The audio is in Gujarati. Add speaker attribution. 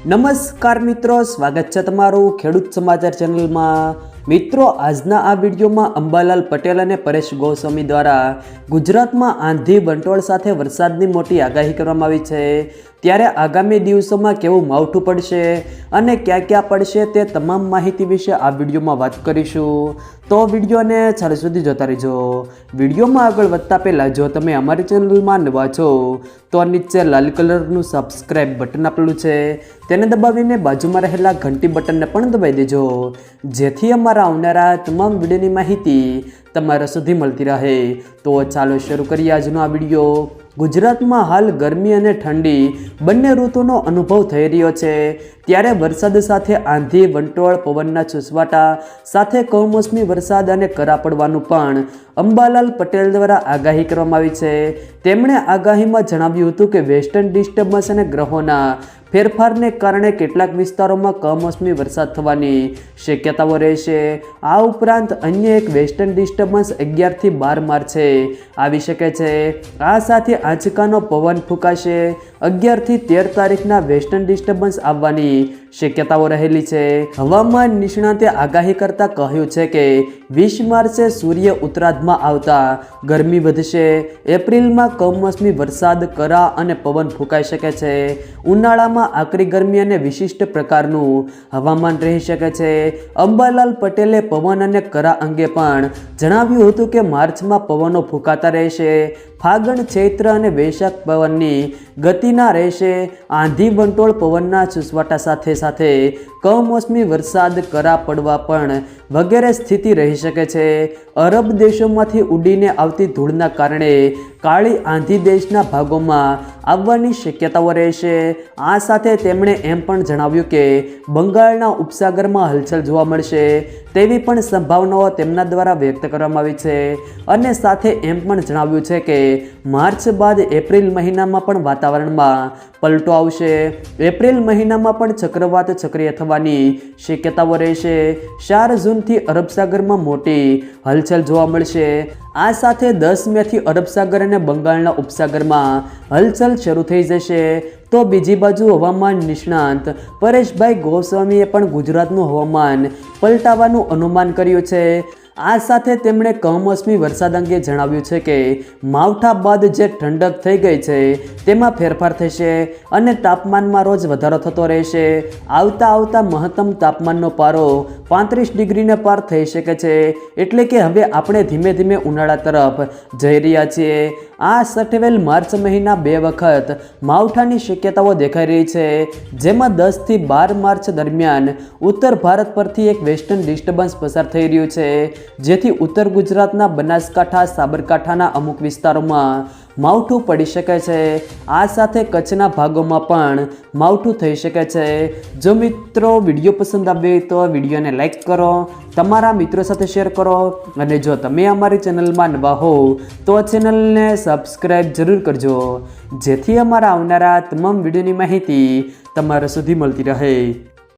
Speaker 1: નમસ્કાર મિત્રો, સ્વાગત છે તમારું ખેડૂત સમાચાર ચેનલમાં. મિત્રો, આજના આ વિડીયોમાં અંબાલાલ પટેલ અને પરેશ ગોસ્વામી દ્વારા ગુજરાતમાં આંધી બંટોળ સાથે વરસાદની મોટી આગાહી કરવામાં આવી છે. ત્યારે આગામી દિવસોમાં કેવું માવઠું પડશે અને ક્યાં ક્યાં પડશે તે તમામ માહિતી વિશે આ વિડીયોમાં વાત કરીશું. તો વિડીયોને છેલ્લે સુધી જોતા રહેજો. વિડીયોમાં આગળ વધતા પહેલાં જો તમે અમારી ચેનલમાં નવા છો, તો નીચે લાલ કલરનું સબસ્ક્રાઇબ બટન આપેલું છે. તેને દબાવીને બાજુમાં રહેલા ઘંટી બટનને પણ દબાવી દેજો. જેથી અમારા આવનારા તમામ વિડીયોની માહિતી તમારા સુધી મળતી રહે. તો ચાલો શરૂ કરીએ આજનો આ વીડિયો. ગુજરાતમાં હાલ ગરમી અને ઠંડી બંને ઋતુનો અનુભવ થઈ રહ્યો છે. ત્યારે વરસાદ સાથે આંધી, વંટોળ, પવનના ચૂસવાટા, સાથે કમોસમી વરસાદ અને કરા પડવાનું પણ અંબાલાલ પટેલ દ્વારા આગાહી કરવામાં આવી છે. તેમણે આગાહીમાં જણાવ્યું હતું કે વેસ્ટર્ન ડિસ્ટર્બન્સ અને ગ્રહોના ફેરફારને કારણે કેટલાક વિસ્તારોમાં કમોસમી વરસાદ થવાની શક્યતાઓ રહેશે. આ ઉપરાંત અન્ય એક વેસ્ટર્ન ડિસ્ટર્બન્સ અગિયારથી બાર માર્ચે આવી શકે છે. આ સાથે આંચકાનો પવન ફૂંકાશે. અગિયારથી તેર તારીખના વેસ્ટર્ન ડિસ્ટર્બન્સ આવવાની શક્યતાઓ રહેલી છે. હવામાન નિષ્ણાતે આગાહી કરતા કહ્યું છે કે, વીસ માર્ચે સૂર્ય ઉત્તરાધમાં આવતા ગરમી વધશે. એપ્રિલમાં કમોસમી વરસાદ કરા અને પવન ફૂંકાઈ શકે છે. ઉનાળામાં આકરી ગરમી અને વિશિષ્ટ પ્રકારનું હવામાન રહી શકે છે. અંબાલાલ પટેલે પવન અને કરા અંગે પણ જણાવ્યું હતું કે માર્ચમાં પવનો ફૂંકાતા રહેશે, ફાગણ ચૈત્ર અને વૈશાખ પવનની ગતિના રહેશે, આંધી વંટોળ પવનના સુસવાટા સાથે સાથે કમોસમી વરસાદ કરા પડવા પણ વગેરે સ્થિતિ રહી શકે છે. અરબ દેશોમાંથી ઉડીને આવતી ધૂળના કારણે કાળી આંધી દેશના ભાગોમાં આવવાની શક્યતાઓ રહેશે આ સાથે તેમણે એમ પણ જણાવ્યું કે બંગાળના ઉપસાગરમાં હલચલ જોવા મળશે તેવી પણ સંભાવનાઓ તેમના દ્વારા વ્યક્ત કરવામાં આવી છે અને સાથે એમ પણ જણાવ્યું છે કે માર્ચ બાદ એપ્રિલ મહિનામાં પણ વાતાવરણમાં પલટો આવશે. એપ્રિલ મહિનામાં પણ ચક્રવાત સક્રિય થવાની શક્યતાઓ રહેશે ચાર જૂનથી અરબસાગરમાં મોટી હલચલ જોવા મળશે. આ સાથે દસ મેથી અરબસાગર અને બંગાળના ઉપસાગરમાં હલચલ શરૂ થઈ જશે. તો બીજી બાજુ હવામાન નિષ્ણાંત પરેશભાઈ ગોસ્વામીએ પણ ગુજરાતનું હવામાન પલટાવાનું અનુમાન કર્યું છે. આ સાથે તેમણે કમોસમી વરસાદ અંગે જણાવ્યું છે કે માવઠા બાદ જે ઠંડક થઈ ગઈ છે, તેમાં ફેરફાર થશે અને તાપમાનમાં રોજ વધારો થતો રહેશે. આવતા આવતા મહત્તમ તાપમાનનો પારો પાંત્રીસ ડિગ્રીને પાર થઈ શકે છે. એટલે કે હવે આપણે ધીમે ધીમે ઉનાળા તરફ જઈ રહ્યા છીએ. આ સઠવેલ માર્ચ મહિના બે વખત માવઠાની શક્યતાઓ દેખાઈ રહી છે. જેમાં દસથી બાર માર્ચ દરમિયાન ઉત્તર ભારત પરથી એક વેસ્ટર્ન ડિસ્ટર્બન્સ પસાર થઈ રહ્યું છે. જેથી ઉત્તર ગુજરાતના બનાસકાંઠા, સાબરકાંઠાના અમુક વિસ્તારોમાં માવઠું પડી શકે છે. આ સાથે કચ્છના ભાગોમાં પણ માવઠું થઈ શકે છે. જો મિત્રો વીડિયો પસંદ આવે તો વિડીયોને લાઇક કરો, તમારા મિત્રો સાથે શેર કરો અને જો તમે અમારી ચેનલમાં નવા હો તો ચેનલને સબસ્ક્રાઈબ જરૂર કરજો. જેથી અમારા આવનારા તમામ વિડીયોની માહિતી તમારા સુધી મળતી રહે.